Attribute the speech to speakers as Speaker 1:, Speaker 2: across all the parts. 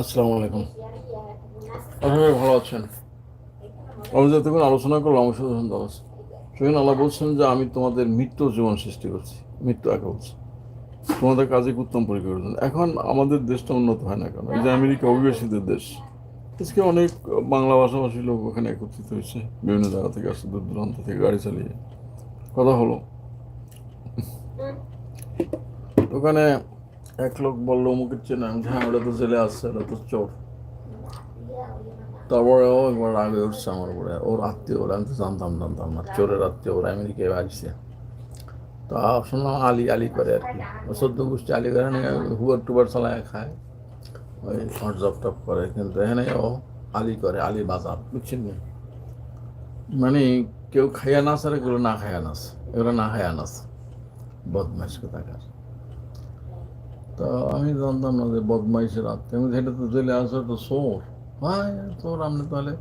Speaker 1: আসসালামু আলাইকুম। আপনারা ভালো আছেন? আমি যতক্ষণ আলোচনা করলাম, আমার শুনতে সেখানে আল্লাহ বলছেন যে, আমি তোমাদের মৃত্যু জীবন সৃষ্টি করছি, মৃত্যু একে বলছি। তোমাদের কাজে উত্তম পরিকল্পনা। এখন আমাদের দেশটা উন্নত হয় না কেন? এই যে আমেরিকা অভিবাসীদের দেশ, আজকে অনেক বাংলা ভাষাভাষী লোক ওখানে একত্রিত হয়েছে, বিভিন্ন জায়গা থেকে আসছে, দূর দূরান্ত থেকে গাড়ি চালিয়ে। কথা হলো। ওখানে এক লোক বলল, অমুকের চেনে আমি হ্যাঁ ওটা তো জেলে আসছে ওটা তো চোর। তারপরে ও একবার আগে উঠছে আমার উপরে। ওর আত্মীয়, ওরা, আমি তো জানতাম জানতাম না, চোরের আত্মীয় ওরা, আমেরিকায় আসছে। তা শুনলাম আলি আলি করে আর কি। সদ্য গোষ্ঠী আলি করে হুয়ার টুবার চালায় খায়। ওই জব টপ করে, কিন্তু এখানে ও আলি করে, আলি বাজার, বুঝছেন মানে কেউ খাইয়া নাচ আর এগুলো না খাইয়া নাচ এগুলো না খাইয়া নাচ বদমাইশ কোথাকার। তা আমি জানতাম না যে বদমাইশের আত্মীয় আমি সেটা তো জেলে আসো তো সোর ভাই তোর আপনি তাহলে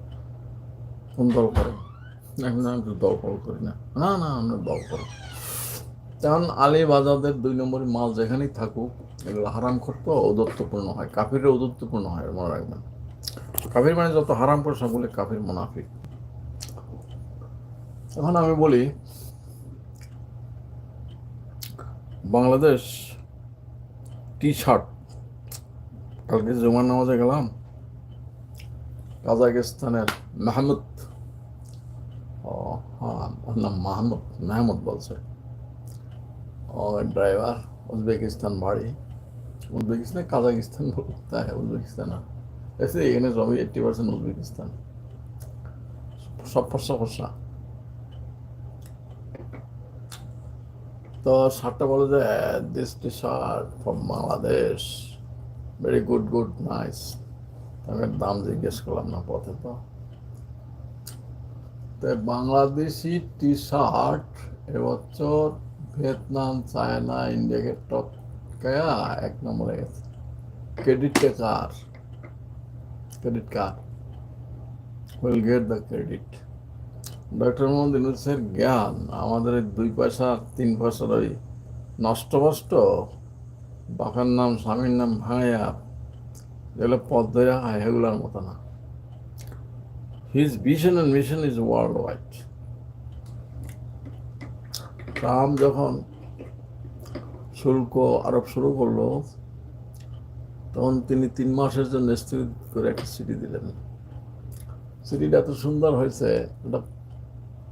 Speaker 1: কোন দল এখন আমি তো দল ফল করি না। না না, আমরা দল করি কারণ আলী বাজাদের দুই নম্বরের মাল যেখানেই থাকুক, এগুলো হারাম করতো ঔদত্তপূর্ণ হয়। কাফিরের ঔদত্তপূর্ণ হয়, মনে রাখবেন। কাফির মানে যত হারাম করে সবগুলো কাফির মোনাফিক। এখন আমি বলি, বাংলাদেশ টি শার্ট কালকে জুমার নামাজে গেলাম। কাজাকিস্তানের মাহমুদ। হ্যাঁ নাম মাহমুদ মাহমুদ বলছে। ও ড্রাইভার, উজবেকিস্তান বাড়ি। উজবেকিস্তান কাজাকিস্তান উজবেকিস্তান না। এসে এখানে সবই এইট্টি পার্সেন্ট উজবেকিস্তান। সব ফর্সা ফর্সা তো শার্টটা বলে যে this T shirt from Bangladesh very good good nice আমি দাম জিজ্ঞেস করলাম, না, পথে তো? বাংলাদেশি টি শার্ট এবছর ভিয়েতনাম, চায়না ইন্ডিয়াকে টপ গায়া এক নম্বরে গেছে। ক্রেডিটটা কার credit card will get the credit doctor Mohammad ইউনুসের জ্ঞান, আমাদের দুই পয়সা, তিন পয়সার ওই নষ্টভষ্ট, বাপের নাম, স্বামীর নাম ভাঙাইয়া যেগুলো পথ ধরে হয় এগুলোর মতো না। His vision and mission is world wide Trump যখন শুল্ক আরোপ শুরু করল, তখন তিনি তিন মাসের জন্য স্থগিত করে একটা সিটি দিলেন। সিটিটা এত সুন্দর হয়েছে এটা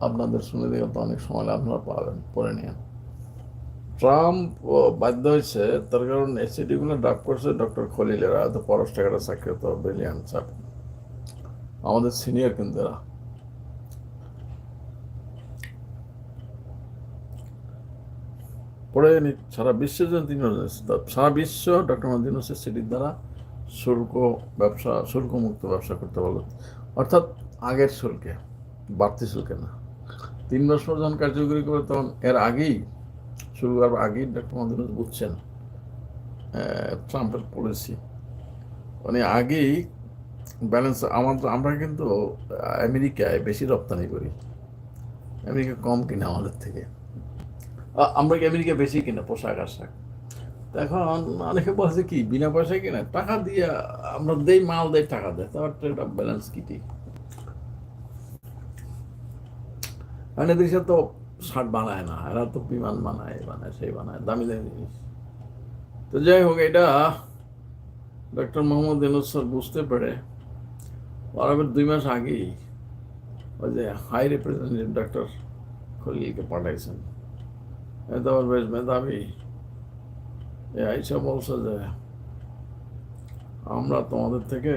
Speaker 1: আপনাদের শুনে দেখে তো অনেক সময় আপনারা পাবেন পরে নিয়ে ট্রাম্প বাধ্য হয়েছে, তার কারণ এই সিটিগুলো ড্রাফট করছে ডক্টর খলিলেরা তো পরশ টাকাটা চাকরিত ব্রিলিয়ান স্যার আমাদের সিনিয়র কিন্তু এরা। পরে সারা বিশ্বের জন্য তিনি সারা বিশ্ব ডক্টর মোহাম্মদ ইউনুসের সিটির দ্বারা শুল্ক ব্যবসা, শুল্কমুক্ত ব্যবসা করতে পারল। অর্থাৎ আগের শুল্কে, বাড়তি শুল্কে না। তিন বছর যখন কার্যকরী করে তখন এর আগেই শুরু করার আগেই ডক্টর ইউনুস বুঝছেন ট্রাম্পের পলিসি মানে আগেই ব্যালেন্স আমার আমরা কিন্তু আমেরিকায় বেশি রপ্তানি করি। আমেরিকা কম কিনে আমাদের থেকে। আমরা কি আমেরিকা বেশি কিনা পোশাক আশাক? এখন অনেকে বলছে কি, বিনা পয়সায় কিনা, টাকা দিয়ে আমরা দেই, মাল দেই, টাকা দেয়। তারপর একটা ব্যালেন্স কি ঠিক? মানে দেশে তো শার্ট বানায় না, এরা তো বিমান বানায় বানায়, সেই বানায়, দামি দামি জিনিস। তো যাই হোক, এটা ডক্টর মোহাম্মদ ইনুস স্যার বুঝতে পেরে আরবের দুই মাস আগেই ওই যে হাই রিপ্রেজেন্টেটিভ ডক্টর খলিলকে পাঠাইছেন। এত আবার বেশ মেধাবী। আইসা বলছে যে, আমরা তোমাদের থেকে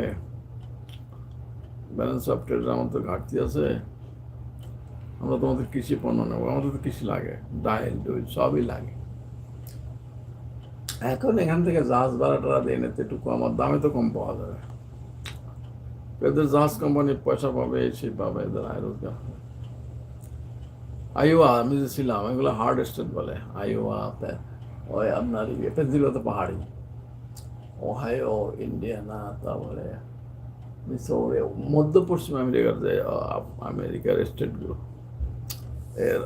Speaker 1: ব্যালেন্স অফ ট্রেডের আমাদের ঘাটতি আছে। আমরা তোমাদের কৃষি পণ্য নেব, আমাদের তো কৃষি লাগে, ডাইল ডুইল সবই লাগে। এখন এখান থেকে জাহাজ ভাড়া টাড়া দিয়ে নিতে আমার দামে তো কম পাওয়া যাবে। এদের জাহাজ কোম্পানি পয়সা পাবে, সেই পাবে এদের আয় রোজগার হবে। আইওয়া, আমি যে ছিলাম, এগুলো হার্ড স্টেট বলে। আইওয়াতে ওই আপনার ইয়ে তো পাহাড়ি। ওহাইও, ইন্ডিয়ানা, তারপরে মিসৌরি মধ্য পশ্চিম আমেরিকার যে আমেরিকার স্টেটগুলো এর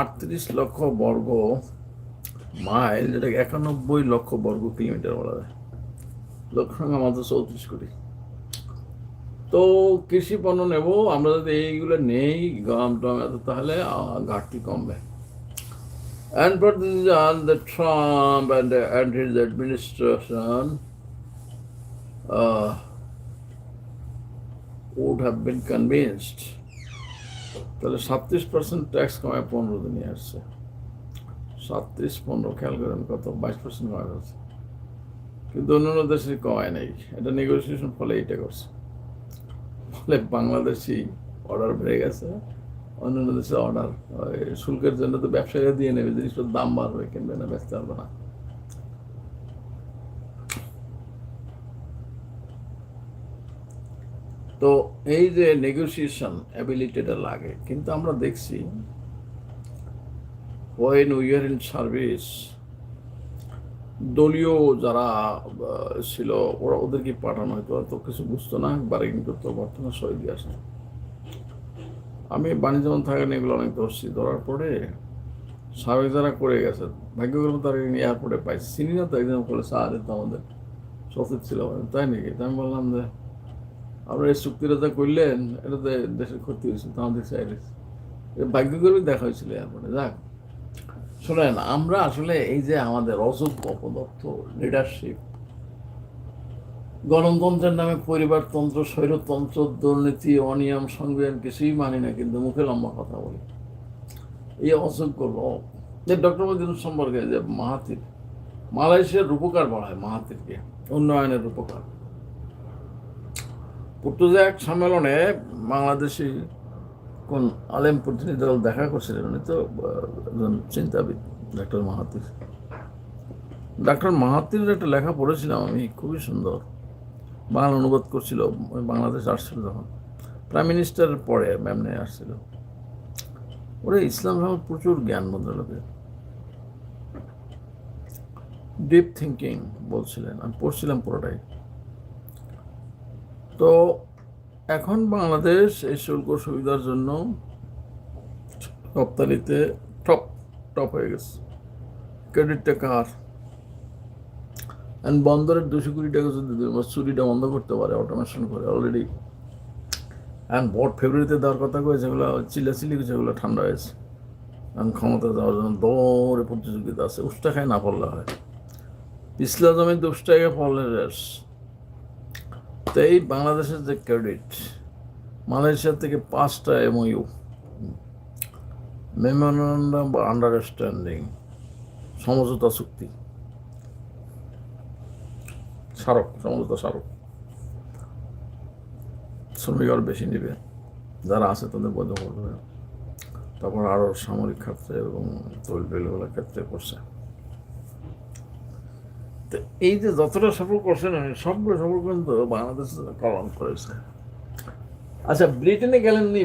Speaker 1: আটত্রিশ লক্ষ বর্গ মাইল যেটাকে একানব্বই লক্ষ বর্গ কিলোমিটার বলা যায়। লক্ষ সংখ্যা মাত্র চৌত্রিশ কোটি। তো কৃষি পণ্য নেব আমরা যদি এইগুলো নেই গম টম এত তাহলে ঘাটতি কমবে। And for this, uh, the Trump and, uh, and his administration uh, তাহলে সাতত্রিশ পার্সেন্ট ট্যাক্স কমায় পনেরো দিনে আসছে। সাতত্রিশ পনেরো খেয়াল করেন কত, বাইশ পার্সেন্ট কমায় ফেলছে। কিন্তু অন্যান্য দেশে কমায় নেই। এটা নেগোসিয়েশন ফলে এইটা করছে। ফলে বাংলাদেশি অর্ডার বেড়ে গেছে। অন্যান্য দেশে অর্ডার শুল্কের জন্য তো ব্যবসায়ীরা দিয়ে নেবে, জিনিসটার দাম বাড়বে, কিনবে না ব্যস্ত পারবে না। তো এই যে নেগোসিয়েশন অ্যাবিলিটিটা লাগে, কিন্তু আমরা দেখছি when we are in service দলীয় যারা ছিল, ওরা ওদেরকে পাঠানো হয়তো তো কিছু বুঝতো না বার্গেনিং করতো বর্তমানে সই দিয়ে আসতো আমি বাণিজ্য থাকেন এগুলো অনেক ধরছি, ধরার পরে সাবেক যারা করে গেছে, ভাগ্যক্রমে তারা এয়ারপোর্টে পাইছে। না তো একজন স্যার তো আমাদের সচিব ছিল তাই নাকি? আমি বললাম যে আপনারা এই চুক্তিটা করলেন এটাতে দেশের ক্ষতি হয়েছে, তো আমাদের চাইলে ভাগ্যক্রমে দেখা হয়েছিল এয়ারপোর্টে যাক। শোনেন, আমরা আসলে এই যে আমাদের অযোগ্য অপদত্ত লিডারশিপ গণতন্ত্রের নামে পরিবারতন্ত্র, স্বৈরতন্ত্র, দুর্নীতি, অনিয়ম, সংবিধান কিছুই মানি না, কিন্তু মুখে লম্বা কথা বলি। এই অযোগ্য লোক, যে ডক্টর মদিন সম্পর্কে যে মাহাতির মালয়েশিয়ার রূপকার বলা হয় মাহাতিরকে উন্নয়নের রূপকার। পর্তুজে এক সম্মেলনে বাংলাদেশি কোন আলেম প্রতিনিধি দল দেখা করছিলেন উনি তো একজন চিন্তাবিদ ডক্টর মাহাতির ডাক্তার মাহাতির একটা লেখা পড়েছিলাম আমি, খুবই সুন্দর। বাংলা অনুবাদ করছিল, বাংলাদেশ আসছিল যখন প্রাইম মিনিস্টারের পরে ম্যামনে আসছিল। ওরা, ইসলাম ধর্ম প্রচুর জ্ঞান ভদ্রলোকের ডিপ থিঙ্কিং বলছিলেন। আমি পড়ছিলাম পুরোটাই। তো এখন বাংলাদেশ এই শুল্ক সুবিধার জন্য রপ্তানিতে টপ টপ হয়ে গেছে। ক্রেডিটটা কার? অ্যান্ড বন্দরের দুশো কোটি টাকা যদি চুরিটা বন্ধ করতে পারে অটোমেশন করে অলরেডি অ্যান্ড ভোট ফেব্রুয়ারিতে দেওয়ার কথা কয়ে যেগুলো চিল্লাচিল্লি যেগুলো ঠান্ডা হয়েছে। অ্যান্ড ক্ষমতা দেওয়ার জন্য দৌড়ে প্রতিযোগিতা আছে উষ্টা খায় না পড়লে হয় পিছলা জমিতে উষ্টাকে পড়লে রেস তো এই বাংলাদেশের যে ক্রেডিট মালয়েশিয়া থেকে পাঁচটা এমইউ মেমোরেন্ডাম বা আন্ডারস্ট্যান্ডিং সমঝোতা চুক্তি। স্মারক, সমঝোতা স্মারক। শ্রমিক আরও বেশি নেবে, যারা আছে তাদের বৈধ করবে তারপর আরও সামরিক ক্ষেত্রে এবং তৈল ক্ষেত্রে করছে। এই যে যতটা সফল করছে না সবগুলো সফল কিন্তু বাংলাদেশ পালন করেছে। আচ্ছা ব্রিটেনে গেলেন উনি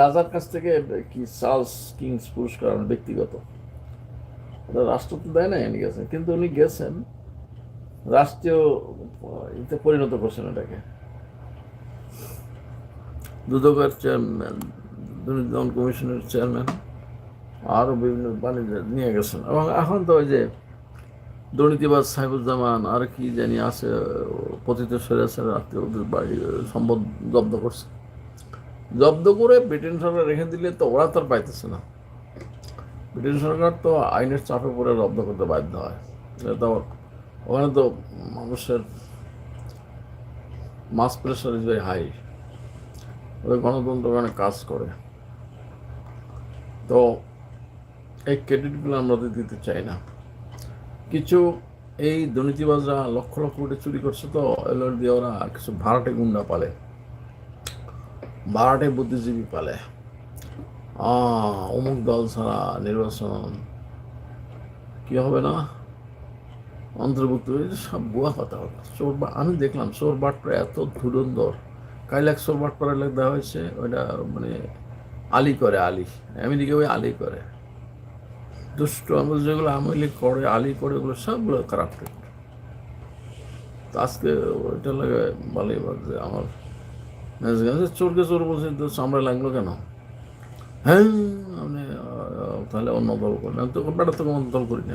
Speaker 1: রাজার কাছ থেকে কি চার্লস কিংস পুরস্কার ব্যক্তিগত? রাষ্ট্র তো দেয় না উনি গেছেন। কিন্তু উনি গেছেন, রাষ্ট্রীয় ইতে পরিণত করছেন এটাকে দুদকের চেয়ারম্যান, দুর্নীতি দমন কমিশনের চেয়ারম্যান, আরও বিভিন্ন বাণিজ্য নিয়ে গেছেন। এবং এখন তো ওই যে দুর্নীতিবাজ সাহেবুজ্জামান আর কি জানি আছে পতিত সরেছেন আত্মীয় ওদের বাড়ি সম্পদ জব্দ করছে। জব্দ করে ব্রিটেন সরকার রেখে দিলে তো ওরা তো আর পাইতেছে না। ব্রিটেন সরকার তো আইনের চাপে পড়ে জব্দ করতে বাধ্য হয়। তো ওখানে তো মানুষের mass pressure is very high ওদের গণতন্ত্র ওখানে কাজ করে। তো এই ক্রেডিটগুলো আমরা দিতে চাই না। কিছু এই দুর্নীতিবাজরা লক্ষ লক্ষ কোটি চুরি করছে তো এলোর দিয়ে ওরা কিছু ভাড়াটে গুন্ডা পালে। ভাড়াটে বুদ্ধিজীবী পালে। অমুক দল ছাড়া নির্বাচন কি হবে না? অন্তর্ভুক্ত সব বুয়া কথা হলো চোর আমি দেখলাম চোর বাটপাড়া এত ধুরন্ধর। কাইলাক চোর বাটপাড়া লেখ হয়েছে, ওইটা মানে আলি করে আলি। আমেরিকা ওই আলি করে। দুষ্ট আমরা যেগুলো আমলি করে, আলি করে, ওগুলো সবগুলো কারাপ্টেড তো আজকে ওইটা লাগে ভালোই বাজছে আমার মেজাজ চোরকে চোর বলছে তো চামড়া লাগল কেন? হ্যাঁ আপনি তাহলে অন্য দল করেন তো বেটা তো অন্য দল করি না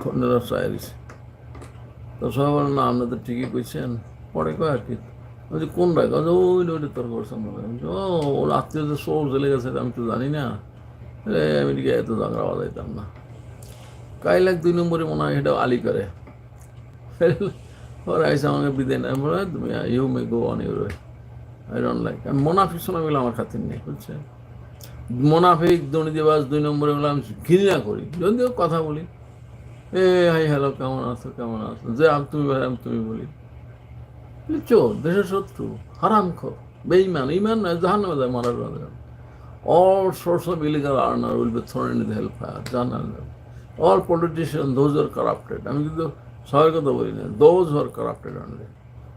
Speaker 1: খন্ডেরা চাইলিস তো সবাই বলেন না, আপনি তো ঠিকই কইছেন। পরে কয় আর কি বলছি, কোন রায়? কাজ ওই, ওইটা তোর করছে মনে ও, ওর আত্মীয় যে সোর জেলে গেছে আমি তো জানি না। আমেরিকা এত জাগরা বাজাইতাম না। কাইল এক দুই নম্বরে মনে হয় এটা আলি করে। ওরা এসে আমাকে বিদায় নেয় বলে তুমি you may go on your. I don't like. আমি মোনাফিক শোনাগুলো আমার খাতির নেই বুঝছে? মোনাফিক দুর্নীতিবাজ দুই নম্বরে গুলো আমি ঘৃণা করি যদিও কথা বলি। এ হাই হ্যালো কেমন আছো কেমন আছো? যে আমি তুমি বলে আমি তুমি বলি। বলি, চোর দেশের শত্রু হারাম খো বেইমান ইমান নয় জাহান মারার মাঝে all sorts of illegal earner will be thrown into the hellfire জানান all politicians those who are corrupted আমি কিন্তু সবার কথা বলি না those who are corrupted only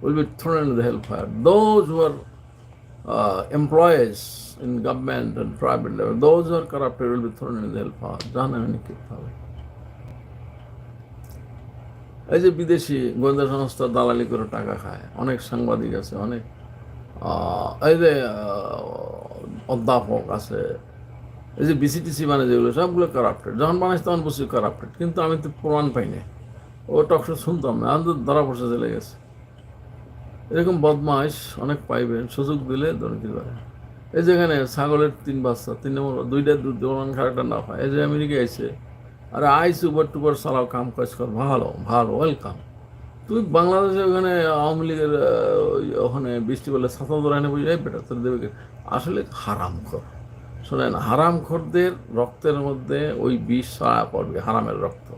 Speaker 1: will be thrown into the hellfire those who are uh, employees in government and private level those who are corrupted will be thrown into the hellfire জাহান্নামে নিক্ষেপ হবে এই যে বিদেশি গোয়েন্দা সংস্থা দালালি করে টাকা খায় অনেক সাংবাদিক আছে অনেক আহ, এই যে আহ, অধ্যাপক আছে। এই যে বিসিটিসি মানে যেগুলো, সবগুলো কারাপ্টেড যখন বানাইছে তখন বসে কারাপ্টেড কিন্তু আমি তো প্রমাণ পাইনি ও টকশো শুনতাম না। আমি তো ধরা পড়ছে, চলে গেছে। এরকম বদমাইশ অনেক পাইবেন। সুযোগ দিলে দুর্নীতি করে। এই যেখানে ছাগলের তিন বাচ্চা, তিন নম্বর, দুইটা দুধ দোকান খারাপটা না পায় এই যে আমেরিকা আইছে আরে আইস, উবার টুবার চালাও, কাম কাজ কর। ভালো ভালো ওয়েলকাম তুই বাংলাদেশে ওখানে আওয়ামী লীগের ওখানে বৃষ্টি বলে ধরে এনে বুঝে বেটা, তোর দেবে কে?" আসলে হারাম খর। শোনেন, হারাম খরদের রক্তের মধ্যে ওই বিষ ছড়ায় পড়বে, হারামের রক্ত।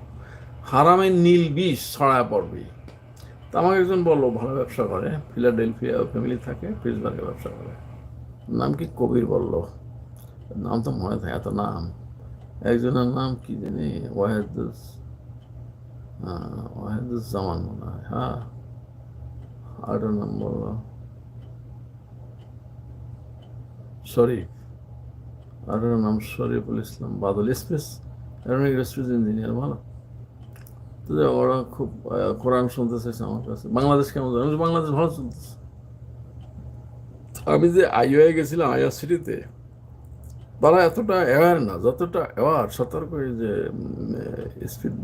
Speaker 1: হারামের নীল বিষ ছড়ায় পড়বে। তা আমাকে একজন বলল, ভালো ব্যবসা করে, ফিলাডেলফিয়া ফ্যামিলি থাকে পিটসবার্গে ব্যবসা করে। নাম কি কবির বলল? নাম তো মনে থাকে, এত নাম। একজনের নাম কি জানি ওয়াহেদুস মনে হয় হ্যাঁ শরীফ নাম Shariful Islam Badal space space engineer ভালো তো ওরা খুব কোরআন শুনতে চাইছে আমার কাছে বাংলাদেশ কেমন? আমি বাংলাদেশ ভালো চলতেছে আমি যে আইওয়ে গেছিলাম আইও সিটিতে তারা এতটা অ্যাওয়ার না যতটা অ্যাওয়ার সতর্ক যে স্পিড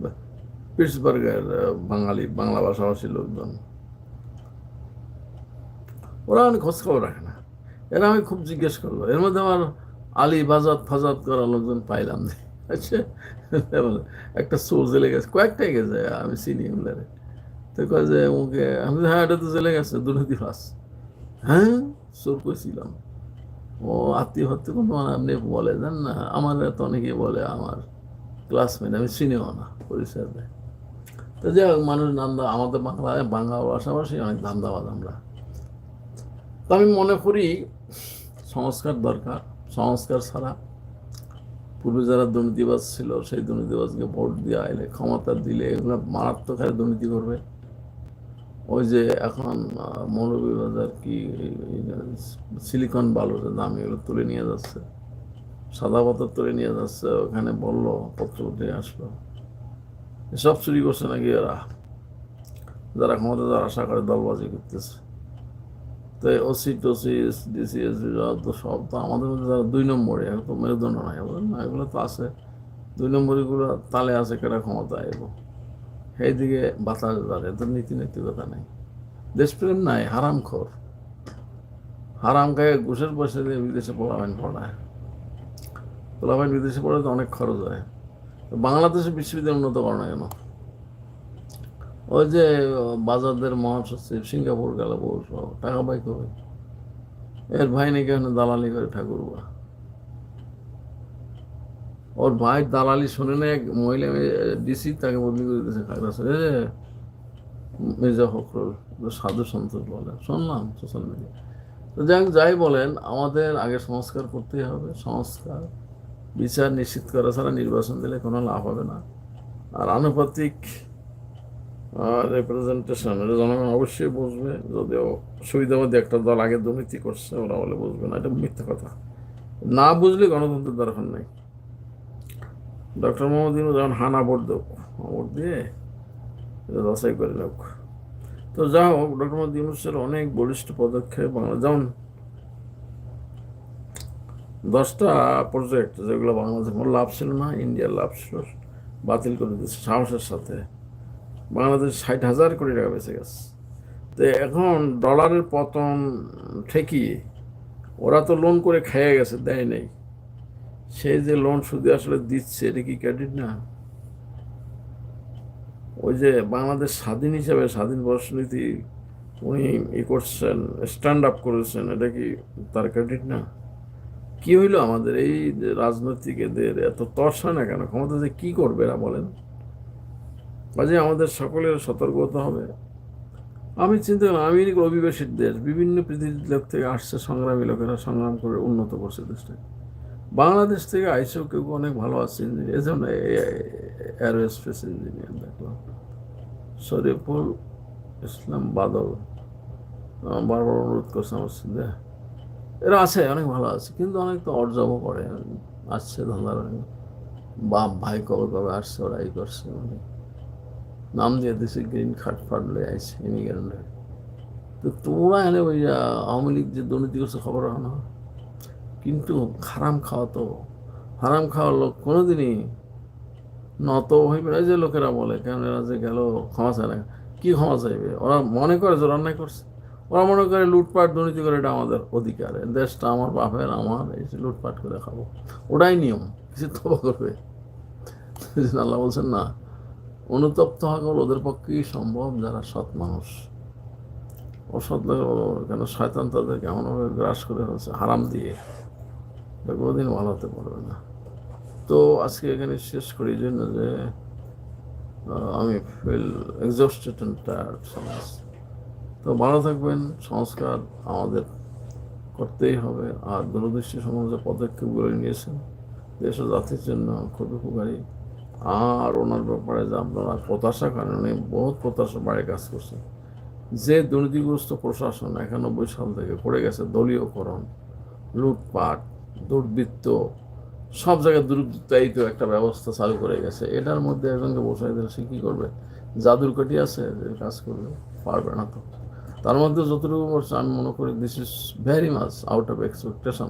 Speaker 1: পিটসবার্গের বাঙালি, বাংলা ভাষাভাষী লোকজন। ওরা অনেক খোঁজ খবর রাখে না। এরা আমি খুব জিজ্ঞেস করল। এর মধ্যে আমার আলী বাজাত ফাজাত করা লোকজন পাইলাম আচ্ছা একটা সোর জেলে গেছে। কয়েকটাই গেছে, আমি চিনি ওগুলারে তো কয় যে ওকে, আমি হ্যাঁ এটা তো জেলে গেছে, দুর্নীতি ফাঁস হ্যাঁ? সোর কইছিলাম। ও আত্মীয় হত্যা কোনো আপনি বলে জান না। আমার তো অনেকে বলে, আমার ক্লাসমেট আমি চিনিও না পরিচয় দেয়। তো যাই হোক, মানুষ নান্দা, আমাদের বাংলায় বাংলা ভাষাভাষী, অনেক ধান্দাবাদ আমরা। তো আমি মনে করি সংস্কার দরকার, সংস্কার ছাড়া পূর্বে যারা দুর্নীতিবাজ ছিল, সেই দুর্নীতিবাজকে ভোট দিয়ে আইলে ক্ষমতা দিলে এগুলো মারাত্মক হারে দুর্নীতি করবে। ওই যে এখন মৌলভীবাজার কি সিলিকন বালুর দাম, এগুলো তুলে নিয়ে যাচ্ছে। সাদা পাথর তুলে নিয়ে যাচ্ছে, ওখানে বলল পত্র উঠে আসলো। এসব চুরি করছে নাকি এরা? যারা ক্ষমতা যারা আশা করে, দলবাজি করতেছে। তো ওসি টসি ডিসি এসি তো সব তো আমাদের মধ্যে যারা দুই নম্বরে এখন তো মেরুদণ্ড নাই বলেন না? এগুলো তো আছে। দুই নম্বরগুলো তালে আছে কেটা ক্ষমতা এগো সেই দিকে বাতাস ধরে এত নীতি নৈতিকতা নেই। দেশপ্রেম নাই হারাম খোর হারাম খায় ঘুষের পয়সা দিয়ে বিদেশে পোলাবেন পড়ায়। পোলাবেন বিদেশে পড়ে তো অনেক খরচ হয়। তো বাংলাদেশে বিশ্ববিদ্যালয় উন্নত করে না কেন? ওই যে, বাজারদের মহাসচিব, সিঙ্গাপুর গেল সহ টাকা পাই কবে? এর ভাই নাকি ওখানে দালালি করে ঠাকুরবা ওর ভাই দালালি শুনে না এক মহিলা ডিসি তাকে বদলি করে দিয়েছে খাগড়াছড়ি মির্জা ফখরুল সাধু সন্তোষ বলে। শুনলাম সোশ্যাল মিডিয়া তো যাই বলেন, আমাদের আগে সংস্কার করতেই হবে, সংস্কার বিচার নিশ্চিত করা ছাড়া নির্বাচন দিলে কোনো লাভ হবে না। আর আনুপাতিক রিপ্রেজেন্টেশন এটা জনগণ অবশ্যই বুঝবে। যদিও সুবিধাবাদী একটা দল আগে দুর্নীতি করছে, ওরা বলে বুঝবে না, এটা মিথ্যা কথা। না বুঝলে গণতন্ত্রের দরকার নেই। ডক্টর মোহাম্মদ ইনু যখন হানা ভোট দেব ভোট দিয়ে এটা যাচাই করে লোক তো যা হোক, ডক্টর মোহাম্মদ ইউনুসের অনেক বলিষ্ঠ পদক্ষেপ বাংলা যেমন দশটা প্রজেক্ট যেগুলো বাংলাদেশের কোনো লাভ ছিল না, ইন্ডিয়ার লাভ ছিল, বাতিল করে দিচ্ছে সাহসের সাথে। বাংলাদেশ ষাট হাজার কোটি টাকা বেঁচে গেছে। তো এখন ডলারের পতন ঠেকিয়ে ওরা তো লোন করে খেয়ে গেছে, দেয় নেই। সে যে লোন সুদে আসলে দিচ্ছে, এটা কি ক্রেডিট না? ওই যে বাংলাদেশ স্বাধীন হিসাবে স্বাধীন বর্ষনীতি উনি ই করছেন স্ট্যান্ড আপ করেছেন, এটা কি তার ক্রেডিট না? কি হইল আমাদের এই যে রাজনৈতিক এদের এত তর্সা না কেন? ক্ষমতা যে কী করবে এরা বলেন? কাজে আমাদের সকলের সতর্ক হতে হবে। আমি চিন্তা করলাম আমেরিকা অভিবাসীর দেশ। বিভিন্ন পৃথিবীর লোক থেকে আসছে সংগ্রামী লোকেরা সংগ্রাম করে উন্নত করছে দেশটাকে। বাংলাদেশ থেকে আইসেও কেউ অনেক ভালো আছে ইঞ্জিনিয়ার এজন্য এয়ারোস্পেস ইঞ্জিনিয়ার দেখলাম। শরীফুল ইসলাম বাদল। বারবার অনুরোধ করছে আমার সাথে এরা আছে, অনেক ভালো আছে, কিন্তু অনেক তো অর্জবও করে। আসছে ধান্দার বাপ ভাই কবে কবে আসছে, ওরা এই করছে মানে নাম দিয়ে দিছে, গ্রিন কার্ড ফাটলে আইছে ইমিগ্রেন্ট তো তোমরা এনে ওই আওয়ামী লীগ যে দুর্নীতি করছে, খবর না। কিন্তু হারাম খাওয়া তো, হারাম খাওয়ার লোক কোনোদিনই নত হইবে না। যে লোকেরা বলে, কেন এরা যে গেল, ক্ষমা চায় না। কী ক্ষমা চাইবে? ওরা মনে করে যে অন্যায় করছে। ওরা মনে করে লুটপাট, দুর্নীতি করে এটা আমাদের অধিকার। দেশটা আমার বাপের, আমার, এই লুটপাট করে খাব। ওটাই নিয়ম, কিছু তবা করবে। আল্লাহ বলছেন, না, অনুতপ্ত হওয়া কেবল ওদের পক্ষেই সম্ভব, যারা সৎ মানুষ। অসৎ কেন শয়তান তাদেরকে এমনভাবে গ্রাস করে হচ্ছে হারাম দিয়ে। কোনোদিন ভালো হতে পারবে না। তো আজকে এখানে শেষ করি জন্য যে আমি ফিল এক্সস্টেড অ্যান্ড টায়ার্ড সমাজ তো ভালো থাকবেন, সংস্কার আমাদের করতেই হবে। আর দূরদৃষ্টি সমাজে পদক্ষেপগুলো নিয়েছেন, দেশ ও জাতির জন্য খুব উপকারী। আর ওনার ব্যাপারে যে আপনারা প্রত্যাশা করেন, উনি বহুত প্রত্যাশা বাড়ি কাজ করছেন। যে দুর্নীতিগ্রস্ত প্রশাসন একানব্বই সাল থেকে পড়ে গেছে, দলীয়করণ, লুটপাট, দুর্বৃত্ত, সব জায়গায় দুর্বৃত্তায়িত একটা ব্যবস্থা চালু করে গেছে। এটার মধ্যে একজনকে বসাই দিলে সে কী করবে? জাদুর কাঠি আছে কাজ করবে, পারবে না তো। তার মধ্যে যতটুকু করছে আমি মনে করি this is very much out of expectation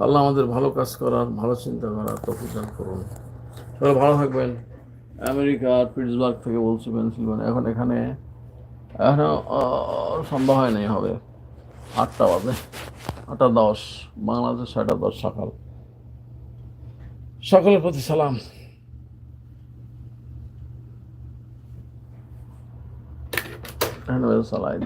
Speaker 1: আল্লাহ আমাদের ভালো কাজ করার ভালো চিন্তা করার তফিদান করুন। তাহলে ভালো থাকবেন। আমেরিকা পিটসবার্গ থেকে বলছি পেনসিলভানিয়া। এখন এখানে এখনও আহ, সন্ধ্যা হয় নাই হবে আটটা বাজে। আটটা দশ। বাংলাদেশ ছয়টা দশ সকাল। সকলের প্রতি সালাম। এখানে সালাই